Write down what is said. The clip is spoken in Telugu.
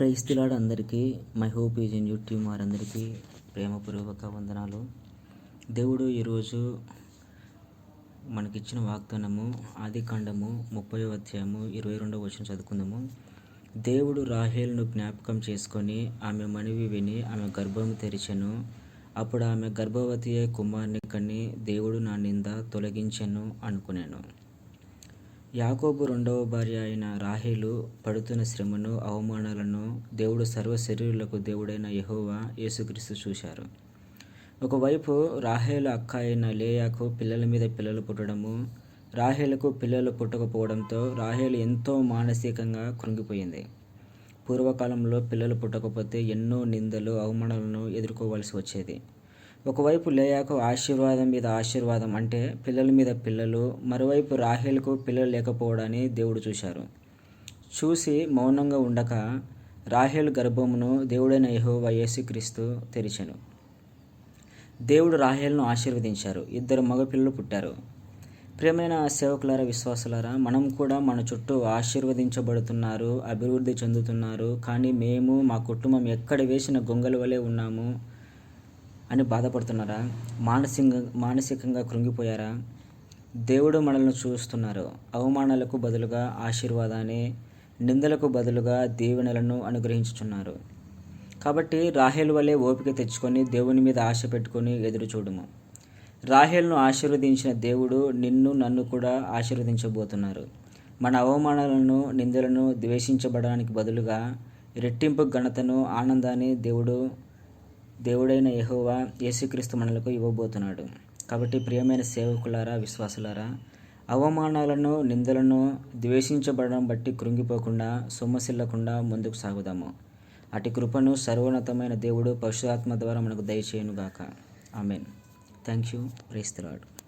ప్రైస్తులాడు అందరికీ my hope is in YouTube వారందరికీ ప్రేమపూర్వక వందనాలు. దేవుడు ఈరోజు మనకిచ్చిన వాగ్దానము ఆది కాండము ముప్పై అధ్యాయము ఇరవై రెండవ వచ్చిన చదువుకుందాము. దేవుడు రాహేల్ను జ్ఞాపకం చేసుకొని ఆమె మనవి విని ఆమె గర్భం తెరిచెను. అప్పుడు ఆమె గర్భవతి అయి కుమారుని కని దేవుడు నా నింద తొలగించెను అనుకున్నాను యాకోబు రెండవ భార్య అయిన రాహేలు పడుతున్న శ్రమను అవమానాలను దేవుడు సర్వ శరీరులకు దేవుడైన యెహోవా యేసుక్రీస్తు చూశారు. ఒకవైపు రాహేలు అక్క అయిన లేయాకు పిల్లల మీద పిల్లలు పుట్టడము రాహేలకు పిల్లలు పుట్టకపోవడంతో రాహేలు ఎంతో మానసికంగా కృంగిపోయింది. పూర్వకాలంలో పిల్లలు పుట్టకపోతే ఎన్నో నిందలు అవమానాలను ఎదుర్కోవాల్సి వచ్చేది. ఒకవైపు లేయాకు ఆశీర్వాదం మీద ఆశీర్వాదం అంటే పిల్లల మీద పిల్లలు మరోవైపు రాహేల్కు పిల్లలు లేకపోవడాన్ని దేవుడు చూశారు. చూసి మౌనంగా ఉండక రాహేల్ గర్భమును దేవుడైన యెహోవా యేసుక్రీస్తు తెరిచెను. దేవుడు రాహేల్ను ఆశీర్వదించారు. ఇద్దరు మగపిల్లలు పుట్టారు. ప్రియమైన సేవకులారా విశ్వాసులారా మనం కూడా మన చుట్టూ ఆశీర్వదించబడుతున్నారు అభివృద్ధి చెందుతున్నారు. కానీ మేము మా కుటుంబం ఎక్కడ వేసిన గొంగల వలె ఉన్నాము? అని బాధపడుతున్నారా? మానసికంగా మానసికంగా కృంగిపోయారా? దేవుడు మనల్ని చూస్తున్నారు. అవమానాలకు బదులుగా ఆశీర్వాదాన్ని నిందలకు బదులుగా దీవెనలను అనుగ్రహించుచున్నారు. కాబట్టి రాహేల్ వలె ఓపిక తెచ్చుకొని దేవుని మీద ఆశ పెట్టుకొని ఎదురు చూడము రాహేల్ను ఆశీర్వదించిన దేవుడు నిన్ను నన్ను కూడా ఆశీర్వదించబోతున్నారు. మన అవమానాలను నిందలను ద్వేషించబడడానికి బదులుగా రెట్టింపు ఘనతను ఆనందాన్ని దేవుడు దేవుడైన యహోవా యేసుక్రీస్తు మనలకు ఇవ్వబోతున్నాడు. కాబట్టి ప్రియమైన సేవకులారా విశ్వాసులారా అవమానాలను నిందలను ద్వేషించబడడం బట్టి కృంగిపోకుండా సొమ్మసిల్లకుండా ముందుకు సాగుదాము. అటు కృపను సర్వోన్నతమైన దేవుడు పశుఆత్మ ద్వారా మనకు దయచేయనుగాక. ఆమెన్. Thank you ప్రేస్తలాడు